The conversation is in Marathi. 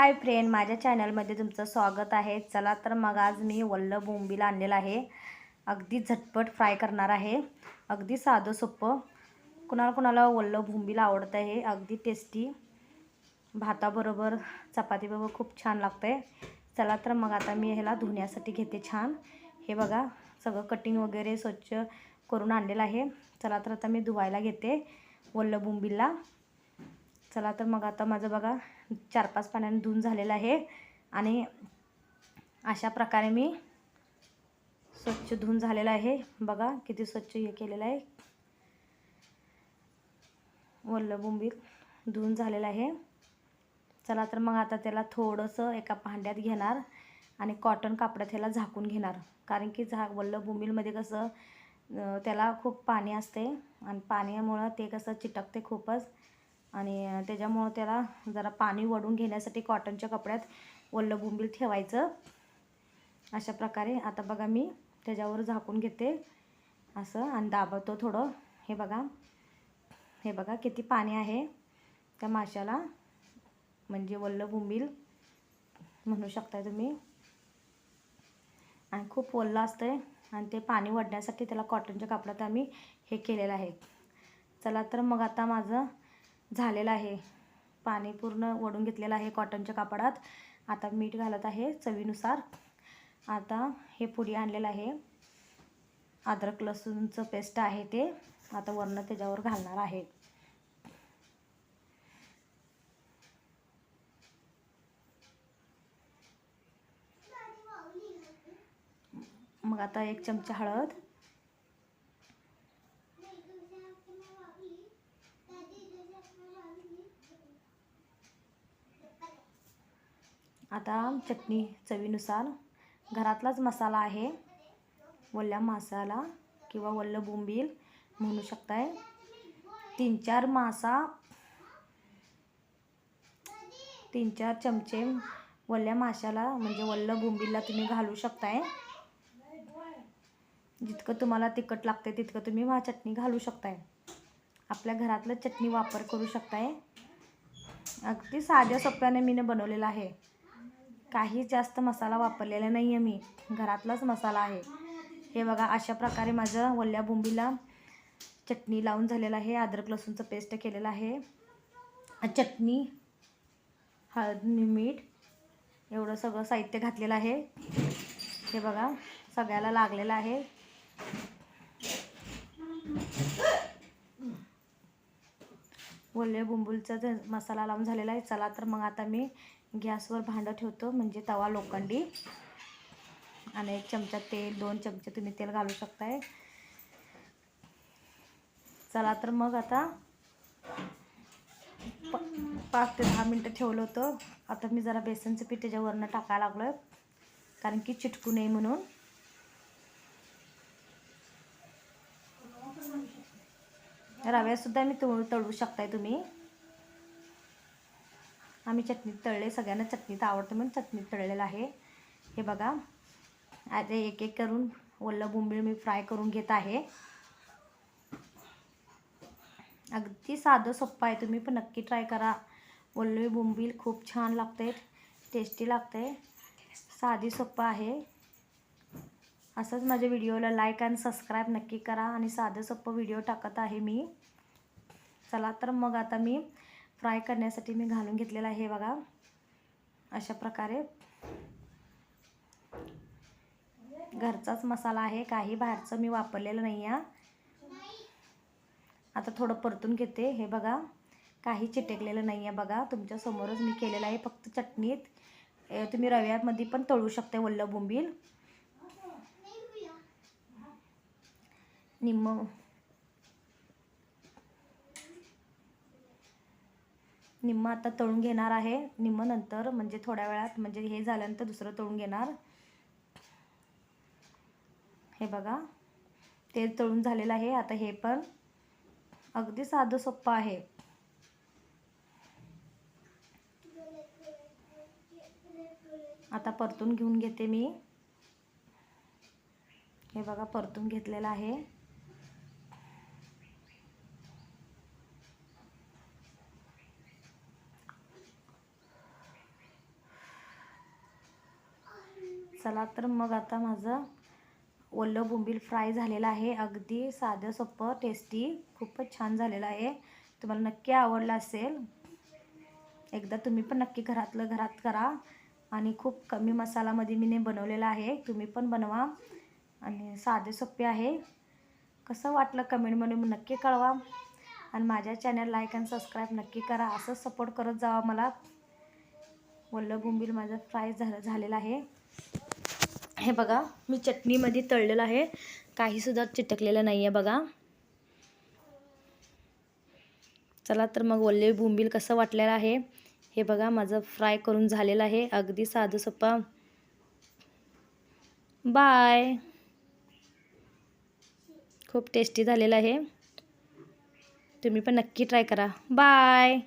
हाय फ्रेंड माझ्या चॅनलमध्ये तुमचं स्वागत आहे. चला तर मग आज मी वल्ल बोंबील आणलेलं आहे. अगदी झटपट फ्राय करणार आहे. अगदी साधं सोपं. कुणाला कुणाला वल्ल बोंबील आवडतं आहे अगदी टेस्टी भाताबरोबर चपातीबरोबर खूप छान लागतं आहे चला तर मग आता मी ह्याला धुण्यासाठी घेते छान. हे बघा सगळं कटिंग वगैरे स्वच्छ करून आणलेलं आहे. चला तर आता मी धुवायला घेते वल्ल बोंबीलला. चला तर मग आता माझं बघा चार पाच पाण्याने धुवून झालेलं आहे. आणि अशा प्रकारे मी स्वच्छ धुवून झालेलं आहे. बघा किती स्वच्छ हे केलेलं आहे. वल्ल बोंबील धुवून झालेलं आहे. चला तर मग आता त्याला थोडंसं एका भांड्यात घेणार आणि कॉटन कापडात ह्याला झाकून घेणार. कारण की झा वल्ल बोंबीलमध्ये कसं त्याला खूप पाणी असते आणि पाण्यामुळं ते कसं चिटकते खूपच. आणि त्याच्यामुळं त्याला जरा पाणी वडून घेण्यासाठी कॉटनच्या कपड्यात ओलं बुंबील ठेवायचं. अशा प्रकारे आता बघा मी त्याच्यावर झाकून घेते. असं आणि दाबवतो थोडं. हे बघा. हे बघा किती पाणी आहे. त्या माशाला म्हणजे वल्ल बुंबील म्हणू शकताय तुम्ही. आणि खूप ओलं असतं आणि ते पाणी वडण्यासाठी त्याला कॉटनच्या कापडात आम्ही हे केलेलं आहे. चला तर मग आता माझं झालेलं आहे. पाणी पूर्ण ओढून घेतलेलं आहे कॉटनच्या कापडात. आता मीठ घालत आहे चवीनुसार. आता हे पुडी आणलेलं आहे. अद्रक लसूणचं पेस्ट आहे ते. आता वरनं त्याच्यावर घालणार आहे. मग आता एक चमचा हळद. आता चटणी चवीनुसार घरातलाच मसाला आहे. वल्ल्या मासाला किंवा वल्ल बोंबील म्हणू शकताय. तीन चार मासा तीन चार चमचे वल्ल्या माशाला म्हणजे वल्ल बोंबीलला तुम्ही घालू शकताय. जितकं तुम्हाला तिखट लागते तितकं तुम्ही वा चटणी घालू शकताय. आपल्या घरातलं चटणी वापर करू शकताय. अगदी साध्या सोप्याने मीनं बनवलेलं आहे. काही जास्त मसाला वापरलेला नाही आहे मी. घरातलाच मसाला आहे. हे बघा अशा प्रकारे माझं वल्ल्या बोंबीला चटणी लावून झालेलं आहे. अद्रक लसूणचं पेस्ट केलेलं आहे. चटणी हळद मीठ एवढं सगळं साहित्य घातलेलं आहे. हे बघा सगळ्याला लागलेलं आहे. वल्ले बुंबुलचा मसाला लावून झालेला आहे. चला तर मग आता मी गॅसवर भांडं ठेवतो म्हणजे तवा लोखंडी आणि एक चमचा तेल दोन चमचे तुम्ही तेल घालू शकताय. चला तर मग आता प पाच ते दहा मिनटं ठेवलं होतं. आता मी जरा बेसनचं पीठ त्याच्यावरनं टाकायला लागलो आहे कारण की चिटकू नये म्हणून. रव्यासुद्धा मी तळू तळू शकताय तुम्ही. आम्ही चटणीत तळले सगळ्यांना चटणीत आवडतं म्हणून चटणीत तळलेलं आहे. हे बघा आता एक एक करून ओलं बोंबीळ मी फ्राय करून घेत आहे. अगदी साधं सोप्पं आहे तुम्ही पण नक्की ट्राय करा. ओल्लवी बोंबील खूप छान लागते टेस्टी लागते साधी सोप्पं आहे. असंच माझ्या व्हिडिओला लाईक आणि सबस्क्राईब नक्की करा आणि साधं सोप्पं व्हिडिओ टाकत आहे मी. चला तर मग आता मी फ्राय करण्यासाठी मी घालून घेतलेलं आहे बघा. अशा प्रकारे. घरचाच मसाला आहे काही बाहेरचं मी वापरलेलं नाही आहे. आता थोडं परतून घेते. हे बघा काही चिटकलेलं नाही आहे बघा. तुमच्यासमोरच मी केलेलं आहे फक्त चटणीत. तुम्ही रव्यामध्ये पण तळू शकते वल्ल बोंबील. निम्म निम्म आता तळून घेणार आहे. निम्म नंतर म्हणजे थोड्या वेळात म्हणजे हे झाल्यानंतर दुसरं तळून घेणार. हे बघा. ते तळून झालेलं आहे. आता हे पण अगदी साधं सोप्पं आहे. आता परतून घेऊन घेते मी. हे बघा परतून घेतलेलं आहे. चला तर मग आता माझं ओलं बोंबील फ्राय झालेलं आहे. अगदी साधं सोपं टेस्टी खूपच छान झालेलं आहे. तुम्हाला नक्की आवडलं असेल एकदा तुम्ही पण नक्की घरातलं घरात करा. आणि खूप कमी मसालामध्ये मी बनवलेलं आहे. तुम्ही पण बनवा. आणि साधे सोपे आहे. कसं वाटलं कमेंटमध्ये नक्की कळवा. आणि माझ्या चॅनल लाईक आणि सबस्क्राईब नक्की करा. असंच सपोर्ट करत जावा मला. वल्ल बोंबील माझं फ्राय झालं झालेलं आहे. हे बघा मी चटणीमध्ये तळलेलं आहे. काहीसुद्धा चिटकलेलं नाही आहे बघा. चला तर मग वल्ले बोंबील कसं वाटलेलं आहे हे बघा माझं फ्राय करून झालेलं आहे. अगदी साधं सोपा. बाय. खूप टेस्टी झालेलं आहे. तुम्ही पण नक्की ट्राय करा. बाय.